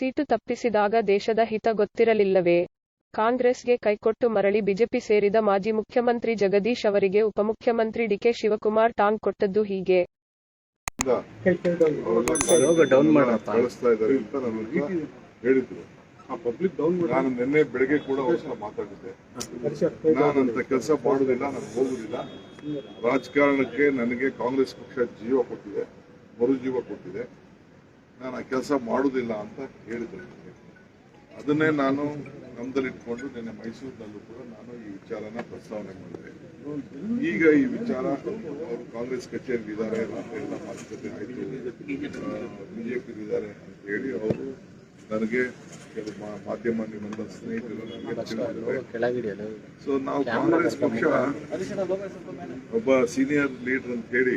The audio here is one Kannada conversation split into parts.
ಸೀಟು ತಪ್ಪಿಸಿದಾಗ ದೇಶದ ಹಿತ ಗೊತ್ತಿರಲಿಲ್ಲವೇ? ಕಾಂಗ್ರೆಸ್ಗೆ ಕೈಕೊಟ್ಟು ಮರಳಿ ಬಿಜೆಪಿ ಸೇರಿದ ಮಾಜಿ ಮುಖ್ಯಮಂತ್ರಿ ಜಗದೀಶ್ ಅವರಿಗೆ ಉಪಮುಖ್ಯಮಂತ್ರಿ ಡಿಕೆ ಶಿವಕುಮಾರ್ ಟಾಂಗ್ ಕೊಟ್ಟದ್ದು ಹೀಗೆ. ಡೌನ್ ಮಾಡಪ್ಪ. ಇದ್ದಾರೆ ಅಂತ ನನ್ನ ಹತ್ರ ಹೇಳಿದ್ರು ಪಬ್ಲಿಕ್ ಡೌನ್ ನಾನು ನಿನ್ನೆ ಬೆಳಗ್ಗೆ ಕೂಡ ಮಾತಾಡಿದ್ದೆ. ನಾನಂತ ಕೆಲಸ ಮಾಡುದಿಲ್ಲ ನಾನು ಹೋಗುದಿಲ್ಲ. ರಾಜಕಾರಣಕ್ಕೆ ನನಗೆ ಕಾಂಗ್ರೆಸ್ ಪಕ್ಷ ಜೀವ ಕೊಟ್ಟಿದೆ ಮರುಜೀವ ಕೊಟ್ಟಿದೆ. ನಾನು ಆ ಕೆಲಸ ಮಾಡುವುದಿಲ್ಲ ಅಂತ ಹೇಳಿದ್ದೆ ಅದನ್ನೇ ನಾನು ಗಮನದಲ್ಲಿಟ್ಕೊಂಡು ನಿನ್ನೆ ಮೈಸೂರಿನಲ್ಲೂ ಕೂಡ ನಾನು ಈ ವಿಚಾರನ ಪ್ರಸ್ತಾವನೆ ಮಾಡಿದೆ. ಈಗ ಈ ವಿಚಾರ ಅವರು ಕಾಂಗ್ರೆಸ್ ಕಚೇರಿ ಇದ್ದಾರೆ ಎಲ್ಲ ಮಾತುಕತೆ ಆಯಿತು. ಬಿಜೆಪಿ ಇದ್ದಾರೆ ಅಂತ ಹೇಳಿ ಅವರು ನನಗೆ ಕೆಲವು ಮಾಧ್ಯಮ ನಿಮ್ಮ ಸ್ನೇಹಿತರು ಸೊ ನಾವು ಕಾಂಗ್ರೆಸ್ ಪಕ್ಷ ಒಬ್ಬ ಸೀನಿಯರ್ ಲೀಡರ್ ಅಂತ ಹೇಳಿ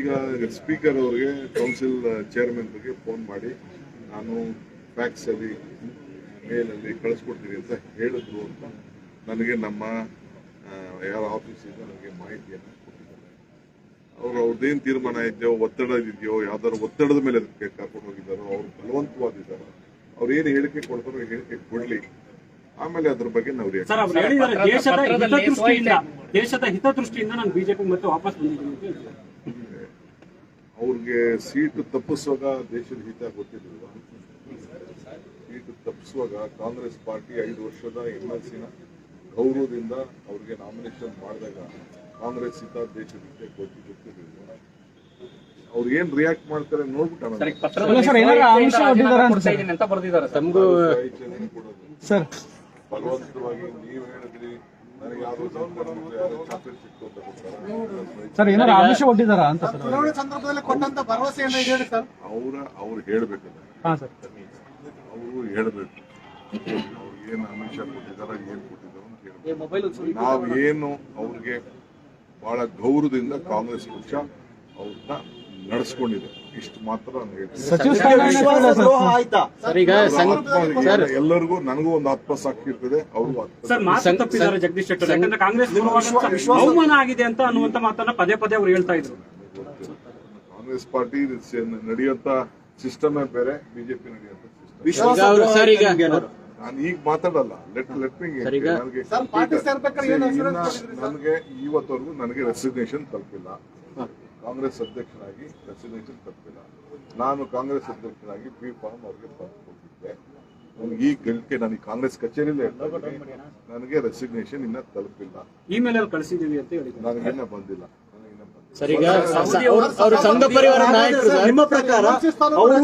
ಈಗ ಸ್ಪೀಕರ್ ಅವರಿಗೆ ಕೌನ್ಸಿಲ್ ಚೇರ್ಮನ್ ಬಗ್ಗೆ ಫೋನ್ ಮಾಡಿ ನಾನು ಫ್ಯಾಕ್ಸ್ ಅಲ್ಲಿ ಮೇಲಲ್ಲಿ ಕಳಿಸ್ಕೊಡ್ತೀನಿ ಅಂತ ಹೇಳಿದ್ರು ಅಂತ ನನಗೆ ನಮ್ಮ ಯಾರ ಆಫೀಸಿಂದ ನನಗೆ ಮಾಹಿತಿಯನ್ನು ಕೊಟ್ಟಿದ್ದಾರೆ. ಅವರು ಅವ್ರದ್ದೇನು ತೀರ್ಮಾನ ಇದೆಯೋ ಒತ್ತಡ ಇದೆಯೋ ಯಾವ್ದಾದ್ರು ಒತ್ತಡದ ಮೇಲೆ ಅದಕ್ಕೆ ಕರ್ಕೊಂಡು ಹೋಗಿದ್ದಾರೋ ಅವ್ರು ಬಲವಂತವಾಗಿದ್ದಾರೋ ಅವ್ರು ಏನು ಹೇಳಿಕೆ ಕೊಡ್ತಾರೋ ಹೇಳಿಕೆ ಕೊಡ್ಲಿ. ಆಮೇಲೆ ಅದ್ರ ಬಗ್ಗೆ ನಾವು ದೇಶದ ಹಿತದೃಷ್ಟಿಯಿಂದ ದೇಶದ ಹಿತದೃಷ್ಟಿಯಿಂದ ನಾನು ಬಿಜೆಪಿ ಮತ್ತೆ ವಾಪಸ್ ಬಂದಿದ್ದೀನಿ. ಅವ್ರಿಗೆ ಸೀಟು ತಪ್ಪಿಸುವಾಗ ದೇಶದ ಹಿತ ಗೊತ್ತಿರಲಿಲ್ಲ. ಸೀಟು ತಪ್ಪಿಸುವಾಗ ಕಾಂಗ್ರೆಸ್ ಪಾರ್ಟಿ ಐದು ವರ್ಷದ ಎಂ ಎಲ್ ಸಿನ ಗೌರವದಿಂದ ಅವ್ರಿಗೆ ನಾಮಿನೇಷನ್ ಮಾಡಿದಾಗ ಕಾಂಗ್ರೆಸ್ ಹಿತ ದೇಶದ ಹಿತ ಗೊತ್ತಿ ಗೊತ್ತಿರಲಿಲ್ಲ. ಅವ್ರು ಏನ್ ರಿಯಾಕ್ಟ್ ಮಾಡ್ತಾರೆ ನೋಡ್ಬಿಟ್ಟು ಬಲವಂತವಾಗಿ ನೀವು ಹೇಳಿದ್ರಿ ಸರ್ ಏನಾದ್ರು ಆಮಿಷ ಒಡ್ಡಿದಾರ ಅಂತ ಸರ್ ಚುನಾವಣೆ ಸಂದರ್ಭದಲ್ಲಿ ಕೊಟ್ಟಂತ ಭರವಸೆಯನ್ನ ಹೇಳಿ ಸರ್? ಅವರ ಅವ್ರು ಹೇಳ್ಬೇಕು ಹಾ ಸರ್. ಅವರು ಹೇಳಬೇಕು. ಅವ್ರು ಏನು ಆಮಿಷ ಕೊಟ್ಟಿದಾರ ಏನ್ ಕೊಟ್ಟಿದ್ದಾರೆ ಅಂತ ಹೇಳ್ಬೇಕು. ನಾವು ಏನು ಅವ್ರಿಗೆ ಬಹಳ ಗೌರವದಿಂದ ಕಾಂಗ್ರೆಸ್ ಪಕ್ಷ ಅವ್ರನ್ನ ನಡೆಸ್ಕೊಂಡಿದೆ. ಇಷ್ಟು ಮಾತ್ರ ನಾನು ಹೇಳ್ತೀನಿ. ಎಲ್ಲರಿಗೂ ನನಗೂ ಒಂದು ಆತ್ಮಸಾಕ್ಷಿ ಇರ್ತದೆ ಅವ್ರಿಗೂ ಜಗದೀಶ್ ಶೆಟ್ಟರ್. ಯಾಕಂದ್ರೆ ಕಾಂಗ್ರೆಸ್ ಅವಮಾನ ಆಗಿದೆ ಅಂತ ಅನ್ನುವಂತ ಮಾತನ್ನ ಪದೇ ಪದೇ ಅವ್ರು ಹೇಳ್ತಾ ಇದ್ರು. ಕಾಂಗ್ರೆಸ್ ಪಾರ್ಟಿ ನಡೆಯುವಂತ ಸಿಸ್ಟಮೇ ಬೇರೆ ಬಿಜೆಪಿ ನಡೆಯುವಂತ ಸಿಸ್ಟಮ್. ಈಗ ಅವರು ಸರ್ ಈಗ ನಾನು ಈಗ ಮಾತಾಡಲ್ಲ. Let let? ನನಗೆ ಇವತ್ತವರೆಗೂ ನನಗೆ ರೆಸಿಗ್ನೇಷನ್ ತಲುಪಿಲ್ಲ. ಕಾಂಗ್ರೆಸ್ ಅಧ್ಯಕ್ಷನಾಗಿ ರೆಸಿಗ್ನೇಷನ್ ತಪ್ಪಿಲ್ಲ. ನಾನು ಕಾಂಗ್ರೆಸ್ ಅಧ್ಯಕ್ಷನಾಗಿ ಬಿ ಫಾರ್ಮ್ ಅವ್ರಿಗೆ ಕೊಟ್ಟಿದ್ದೆ ನನಗೆ ಈ ಗಳಿಕೆ ನನಗೆ ಕಾಂಗ್ರೆಸ್ ಕಚೇರಿಲೇ ನನಗೆ ರೆಸಿಗ್ನೇಷನ್ ಇನ್ನ ತಲುಪಿಲ್ಲ. ಇಮೇಲ್ ಕಳಿಸಿದೀವಿ ಅಂತ ನನಗೆ ಬಂದಿಲ್ಲ. ಸಂಘ ಪರಿವಾರ ನಾಯಕರು ಸರ್. ನಿಮ್ಮ ಪ್ರಕಾರ ಅವರು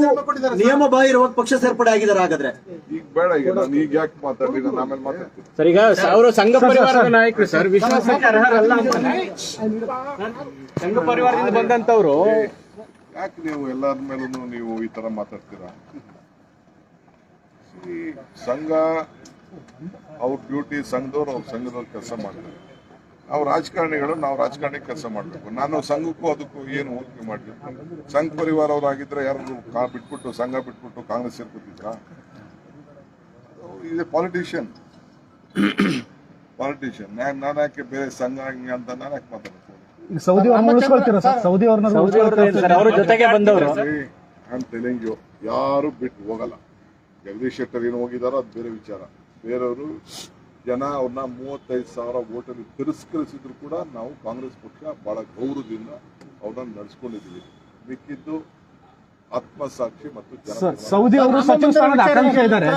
ನಿಯಮ ಬಾಹಿರವಾಗಿ ಪಕ್ಷ ಸೇರ್ಪಡೆ ಆಗಿದ್ದಾರೆ ಹಾಗಾದ್ರೆ. ಈಗ ಬೇಡ ಈಗ ನಾನು ಈಗ ಯಾಕೆ ಮಾತಾಡಲಿ? ನಾನು ಆಮೇಲೆ ಮಾತಾಡ್ತೀನಿ. ಸರ್ ಈಗ ಅವರು ಸಂಘ ಪರಿವಾರದ ನಾಯಕರು ಸರ್. ವಿಶ್ವಾಸಕ್ಕೆ ಅರ್ಹರಲ್ಲ ಅಂತ ಸಂಘ ಪರಿವಾರದಿಂದ ಬಂದಂತವ್ರು ಯಾಕೆ ನೀವು ಎಲ್ಲರ ಮೇಲೂ ನೀವು ಈ ತರ ಮಾತಾಡ್ತೀರಾ? ಸಂಘ ಅವ್ರ ಡ್ಯೂಟಿ ಸಂಘದವ್ರು ಅವ್ರ ಸಂಘದವ್ರು ಕೆಲಸ ಮಾಡ್ತಾರೆ. ನಾವು ರಾಜಕಾರಣಿಗಳು ನಾವು ರಾಜಕಾರಣಿ ಕೆಲಸ ಮಾಡಬೇಕು. ನಾನು ಸಂಘಕ್ಕೂ ಅದಕ್ಕೂ ಏನು ಹೋಲಿಕೆ ಮಾಡಿದ್ರು ಸಂಘ ಪರಿವಾರ ಅವರಾಗಿದ್ರೆ ಯಾರು ಕಾ ಬಿಟ್ಬಿಟ್ಟು ಸಂಘ ಬಿಟ್ಬಿಟ್ಟು ಕಾಂಗ್ರೆಸ್ ಸೇರ್ಕೊತಿದ್ರ? ಇದೆ ಪಾಲಿಟಿಷಿಯನ್ ಪಾಲಿಟಿಷಿಯನ್ ನಾನು ಯಾಕೆ ಬೇರೆ ಸಂಘ ಹಂಗೆ ಅಂತ ನಾನು ಯಾಕೆ ಮಾತಾಡ್ತೀನಿ ಅವರು ಅವ್ರ ನಾನು ಯಾರು ಬಿಟ್ಟು ಹೋಗಲ್ಲ. ಜಗದೀಶ್ ಶೆಟ್ಟರ್ ಏನು ಹೋಗಿದಾರೋ ಅದು ಬೇರೆ ವಿಚಾರ. ಬೇರೆಯವರು ಜನ ಅವ್ರನ್ನ ಮೂವತ್ತೈದು ಸಾವಿರ ಓಟಲ್ಲಿ ತಿರಸ್ಕರಿಸಿದ್ರು ಕೂಡ ನಾವು ಕಾಂಗ್ರೆಸ್ ಪಕ್ಷ ಬಹಳ ಗೌರವದಿಂದ ಅವ್ರನ್ನ ನಡೆಸ್ಕೊಂಡಿದ್ದೀವಿ ಮಿಕ್ಕಿದ್ದು ಆತ್ಮಸಾಕ್ಷಿ ಮತ್ತು ಸರ್ ಸೌದಿ ಅವರು ಸಚಿವ ಸ್ಥಾನದ ಆಕಾಂಕ್ಷೆ ಇದ್ದಾರೆ